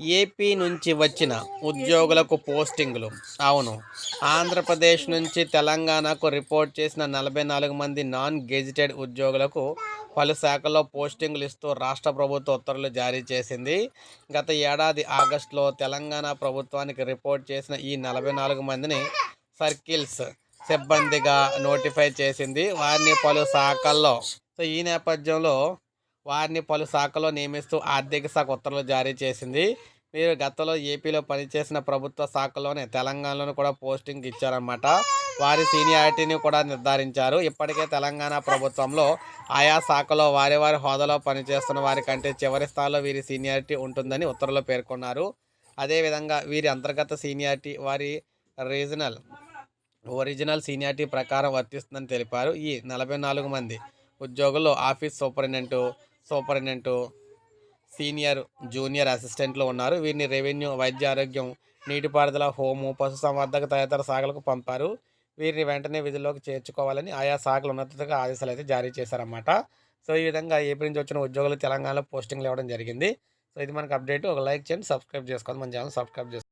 AP నుంచి వచ్చిన ఉద్యోగులకు పోస్టింగులు. అవును. ఆంధ్రప్రదేశ్ నుంచి తెలంగాణకు రిపోర్ట్ చేసిన నలభై నాలుగు మంది నాన్ గెజిటెడ్ ఉద్యోగులకు పలు శాఖల్లో పోస్టింగులు ఇస్తూ రాష్ట్ర ప్రభుత్వ ఉత్తర్వులు జారీ చేసింది. గత ఏడాది ఆగస్టులో తెలంగాణ ప్రభుత్వానికి రిపోర్ట్ చేసిన ఈ నలభై నాలుగు మందిని సర్కిల్స్ సిబ్బందిగా నోటిఫై చేసింది. వారిని పలు శాఖల్లో సో ఈ నేపథ్యంలో వారిని పలు శాఖల్లో నియమిస్తూ ఆర్థిక శాఖ ఉత్తర్వులు జారీ చేసింది. మీరు గతంలో ఏపీలో పనిచేసిన ప్రభుత్వ శాఖలోనే తెలంగాణలోనూ కూడా పోస్టింగ్ ఇచ్చారన్నమాట. వారి సీనియారిటీని కూడా నిర్ధారించారు. ఇప్పటికే తెలంగాణ ప్రభుత్వంలో ఆయా శాఖలో వారి వారి హోదాలో పనిచేస్తున్న వారి కంటే చివరి స్థాయిలో వీరి సీనియారిటీ ఉంటుందని ఉత్తర్వులో పేర్కొన్నారు. అదేవిధంగా వీరి అంతర్గత సీనియారిటీ వారి రీజనల్ ఒరిజినల్ సీనియారిటీ ప్రకారం వర్తిస్తుందని తెలిపారు. ఈ నలభై నాలుగు మంది ఉద్యోగుల్లో office superintendent superintendent senior junior అసిస్టెంట్లు ఉన్నారు. వీరిని రెవెన్యూ వైద్య ఆరోగ్యం నీటిపారుదల హోము పశుసంవర్ధక తదితర శాఖలకు పంపారు. వీరిని వెంటనే విధుల్లోకి చేర్చుకోవాలని ఆయా శాఖలు ఉన్నతగా ఆదేశాలు అయితే జారీ చేశారన్నమాట. సో ఈ విధంగా ఏపీ నుంచి వచ్చిన ఉద్యోగులు తెలంగాణలో పోస్టింగ్లు ఇవ్వడం జరిగింది. సో ఇది మనకు అప్డేట్. ఒక లైక్ చేయండి సబ్స్క్రైబ్ చేసుకోవాలి మన ఛానల్ సబ్స్క్రైబ్ చేసుకోండి.